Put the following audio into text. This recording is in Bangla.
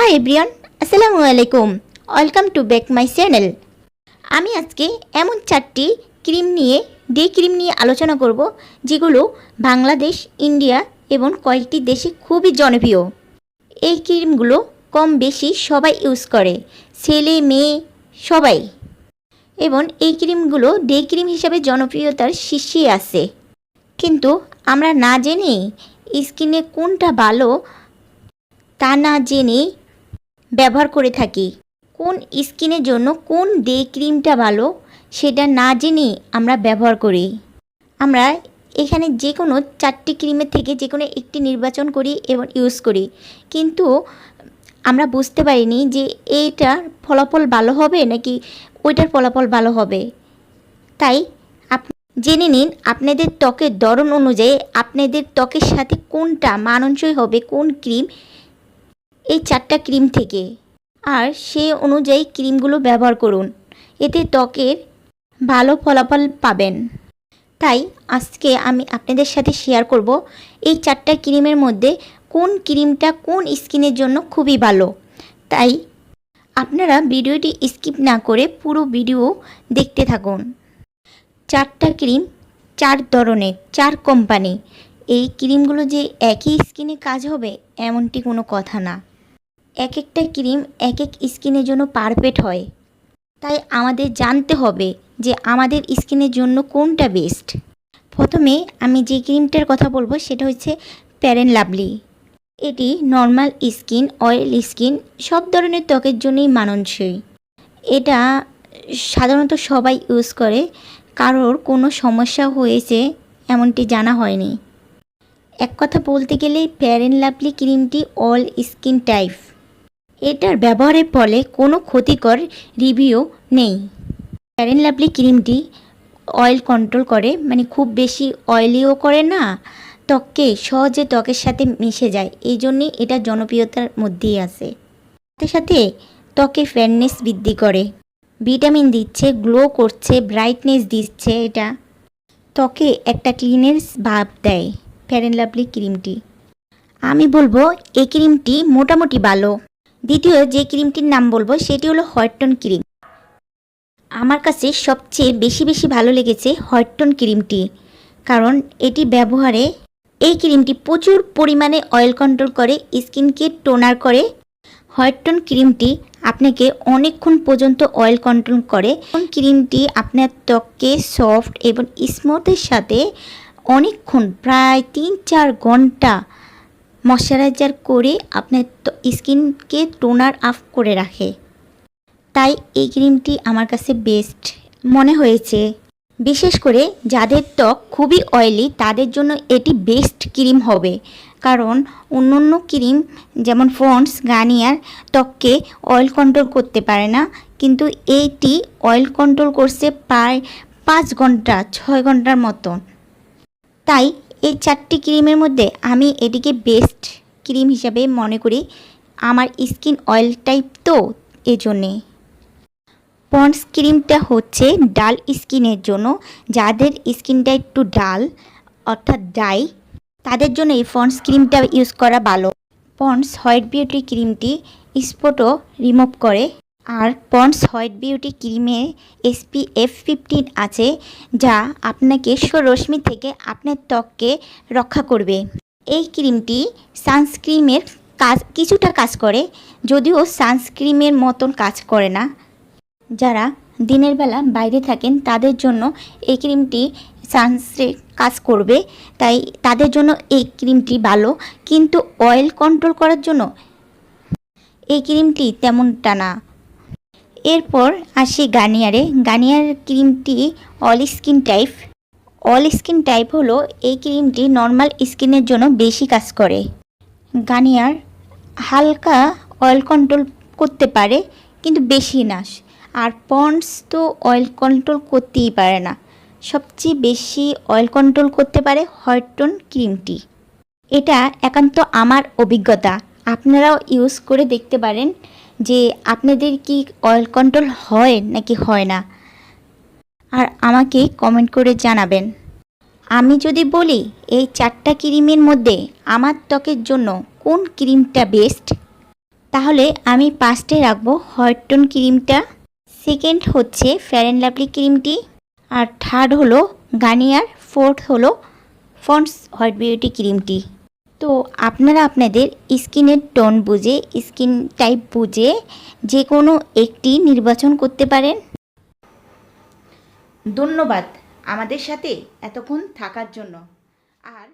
হাই এভরিওয়ান আসসালামু আলাইকুম welcome to back my channel আমি আজকে এমন চারটি ক্রিম নিয়ে, ডে ক্রিম নিয়ে আলোচনা করব, যেগুলো বাংলাদেশ, ইন্ডিয়া এবং কয়েকটি দেশে খুবই জনপ্রিয়। এই ক্রিমগুলো কম বেশি সবাই ইউজ করে, ছেলে, মেয়ে, সবাই। এবং এই ক্রিমগুলো ডে ক্রিম হিসাবে জনপ্রিয়তার শীর্ষে আছে। কিন্তু আমরা না জেনে স্কিনে কোনটা ভালো তা না জেনে ব্যবহার করে থাকি। কোন স্কিনের জন্য কোন ডে ক্রিমটা ভালো, সেটা না জেনে আমরা ব্যবহার করি। আমরা এখানে যে কোনো চারটি ক্রিমের থেকে যে কোনো একটি নির্বাচন করি এবং ইউজ করি। কিন্তু আমরা বুঝতে পারিনি যে এইটার ফলাফল ভালো হবে নাকি ওইটার ফলাফল ভালো হবে। তাই আপ জেনে নিন আপনাদের ত্বকের ধরন অনুযায়ী আপনাদের ত্বকের সাথে কোনটা মানানসই হবে, কোন ক্রিম এই চারটা ক্রিম থেকে। আর সে অনুযায়ী ক্রিমগুলো ব্যবহার করুন। এতে ত্বকের ভালো ফলাফল পাবেন। তাই আজকে আমি আপনাদের সাথে শেয়ার করব এই চারটা ক্রিমের মধ্যে কোন ক্রিমটা কোন স্কিনের জন্য খুবই ভালো। তাই আপনারা ভিডিওটি স্কিপ না করে পুরো ভিডিও দেখতে থাকুন। চারটা ক্রিম চার ধরনের, চার কোম্পানি এই ক্রিমগুলো যে একই স্কিনে কাজ হবে এমনটি কোনো কথা না। এক একটা ক্রিম এক এক স্কিনের জন্য পারফেক্ট হয়। তাই আমাদের জানতে হবে যে আমাদের স্কিনের জন্য কোনটা বেস্ট। প্রথমে আমি যে ক্রিমটার কথা বলব সেটা হচ্ছে প্যারেন লাভলি। এটি নর্মাল স্কিন, অয়েল স্কিন, সব ধরনের ত্বকের জন্যই মানানসই। এটা সাধারণত সবাই ইউজ করে, কারোর কোনো সমস্যা হয়েছে এমনটি জানা হয়নি। এক কথা বলতে গেলে প্যারেন লাভলি ক্রিমটি অল স্কিন টাইপ। এটার ব্যবহারের ফলে কোনো ক্ষতিকর রিভিউ নেই। প্যারেন লাভলি ক্রিমটি অয়েল কন্ট্রোল করে মানে খুব বেশি অয়েলিও করে না, ত্বককে, সহজে ত্বকের সাথে মিশে যায়। এই জন্যই এটা জনপ্রিয়তার মধ্যেই আছে। সাথে সাথে ত্বকে ফ্যাননেস বৃদ্ধি করে। ভিটামিন দিচ্ছে, গ্লো করছে ব্রাইটনেস দিচ্ছে এটা। ত্বকে একটা ক্লিনেস ভাব দেয়। ফ্যারেন লাভলি ক্রিমটি আমি বলব, এই ক্রিমটি মোটামুটি ভালো। দ্বিতীয় যে ক্রিমটির নাম বলব, সেটি হলো হোয়াইটন ক্রিম। আমার কাছে সবচেয়ে বেশি বেশি ভালো লেগেছে হোয়াইটন ক্রিমটি, কারণ এটি ব্যবহারে এই ক্রিমটি প্রচুর পরিমাণে অয়েল কন্ট্রোল করে, স্কিনকে টোনার করে। হোয়াইটন ক্রিমটি আপনাকে অনেকক্ষণ পর্যন্ত অয়েল কন্ট্রোল করে। ক্রিমটি আপনার ত্বককে সফট এবং স্মুথের সাথে অনেকক্ষণ, প্রায় তিন চার ঘণ্টা ময়শ্চারাইজার করে আপনার স্কিনকে টোনার আপ করে রাখে। তাই এই ক্রিমটি আমার কাছে বেস্ট মনে হয়েছে। বিশেষ করে যাদের ত্বক খুবই অয়েলি তাদের জন্য এটি বেস্ট ক্রিম হবে। কারণ অন্য অন্য ক্রিম যেমন ফন্ডস গার্নিয়ার ত্বককে অয়েল কন্ট্রোল করতে পারে না। কিন্তু এইটি অয়েল কন্ট্রোল করছে প্রায় পাঁচ ঘণ্টা, ছয় ঘণ্টার মতন। তাই এই চারটি ক্রিমের মধ্যে আমি এটিকে বেস্ট ক্রিম হিসাবে মনে করি। আমার স্কিন অয়েল টাইপ তো এজন্যে। পন্ডস ক্রিমটা হচ্ছে ডাল স্কিনের জন্য। যাদের স্কিনটা একটু ডাল, অর্থাৎ ডাই তাদের জন্য এই পন্ডস ক্রিমটা ইউজ করা ভালো। পন্ডস হোয়াইট বিউটি ক্রিমটি স্পটও রিমুভ করে। আর পন্ডস হোয়াইট বিউটি ক্রিমে এসপিএফ ফিফটিন আছে, যা আপনাকে সৌরশ্মি থেকে আপনার ত্বককে রক্ষা করবে। এই ক্রিমটি সানস্ক্রিমের কাজ, কিছুটা কাজ করে, যদিও সানস্ক্রিমের মতন কাজ করে না। যারা দিনের বেলা বাইরে থাকেন, তাদের জন্য এই ক্রিমটি সানস্ক্রে কাজ করবে, তাই তাদের জন্য এই ক্রিমটি ভালো, কিন্তু অয়েল কন্ট্রোল করার জন্য এই ক্রিমটি তেমনটা না। এরপর আসি গার্নিয়ারে। গার্নিয়ার ক্রিমটি all skin type. All skin type হলো এই ক্রিমটি নর্মাল স্কিনের জন্য বেশি কাজ করে। গার্নিয়ার হালকা অয়েল কন্ট্রোল করতে পারে, কিন্তু বেশি না। আর পন্ডস তো অয়েল কন্ট্রোল করতেই পারে না। সবচেয়ে বেশি অয়েল কন্ট্রোল করতে পারে হোয়াইটন ক্রিমটি। এটা একান্ত আমার অভিজ্ঞতা। আপনারাও ইউজ করে দেখতে পারেন যে আপনাদের কি অয়েল কন্ট্রোল হয় নাকি হয় না। আর আমাকে কমেন্ট করে জানাবেন। আমি যদি বলি, এই চারটা ক্রিমের মধ্যে আমার ত্বকের জন্য কোন ক্রিমটা বেস্ট তাহলে আমি পাঁচটে রাখব হোয়াইট টোন ক্রিমটা সেকেন্ড হচ্ছে ফেয়ার অ্যান্ড লাভলি ক্রিমটি, আর থার্ড হলো গার্নিয়ার ফোর্থ হলো ফন্ডস হোয়াইট বিউটি ক্রিমটি। তো আপনারা আপনাদের স্কিনের টোন বুঝে, স্কিন টাইপ বুঝে যে কোনো একটি নির্বাচন করতে পারেন। ধন্যবাদ আমাদের সাথে এতক্ষণ থাকার জন্য। আর